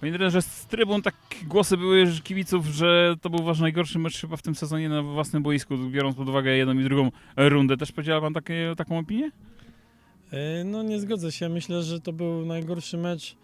Panie trenerze, z trybun tak głosy były że kibiców, że to był wasz najgorszy mecz chyba w tym sezonie na własnym boisku, biorąc pod uwagę jedną i drugą rundę. Też podziela pan takie, taką opinię? E, No nie zgodzę się. Myślę, że to był najgorszy mecz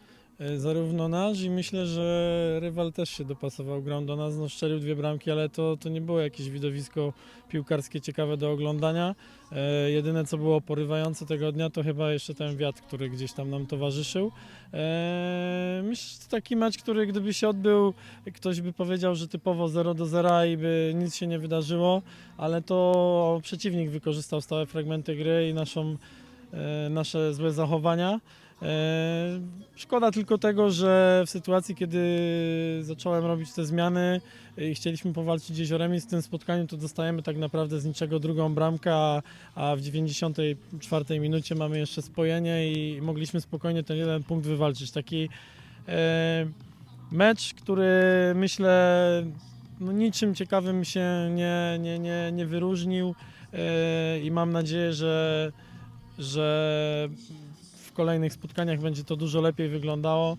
zarówno nasz i myślę, że rywal też się dopasował, grał do nas, no szczelił dwie bramki, ale to, to nie było jakieś widowisko piłkarskie ciekawe do oglądania. E, jedyne co było porywające tego dnia to chyba jeszcze ten wiatr, który gdzieś tam nam towarzyszył. E, myślę, że to taki mecz, który gdyby się odbył, ktoś by powiedział, że typowo 0 do 0 i by nic się nie wydarzyło, ale to przeciwnik wykorzystał stałe fragmenty gry i naszą e, nasze złe zachowania. E, Szkoda tylko tego, że w sytuacji, kiedy zacząłem robić te zmiany i chcieliśmy powalczyć remis w tym spotkaniu, to dostajemy tak naprawdę z niczego drugą bramkę, a, w 94 minucie mamy jeszcze spojenie i mogliśmy spokojnie ten jeden punkt wywalczyć. Taki e, mecz, który myślę no niczym ciekawym się nie, nie, nie, nie wyróżnił e, i mam nadzieję, że, że w kolejnych spotkaniach będzie to dużo lepiej wyglądało.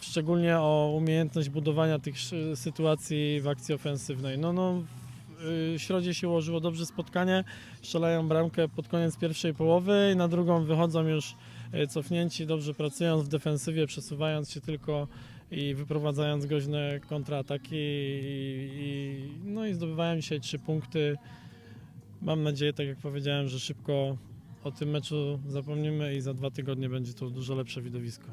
Szczególnie o umiejętność budowania tych sytuacji w akcji ofensywnej. No, no, w y, środzie się ułożyło dobrze spotkanie, strzelają bramkę pod koniec pierwszej połowy i na drugą wychodzą już y, cofnięci, dobrze pracując w defensywie, przesuwając się tylko i wyprowadzając groźne kontrataki i, i, no i zdobywają dzisiaj trzy punkty. Mam nadzieję, tak jak powiedziałem, że szybko o tym meczu zapomnimy i za dwa tygodnie będzie to dużo lepsze widowisko.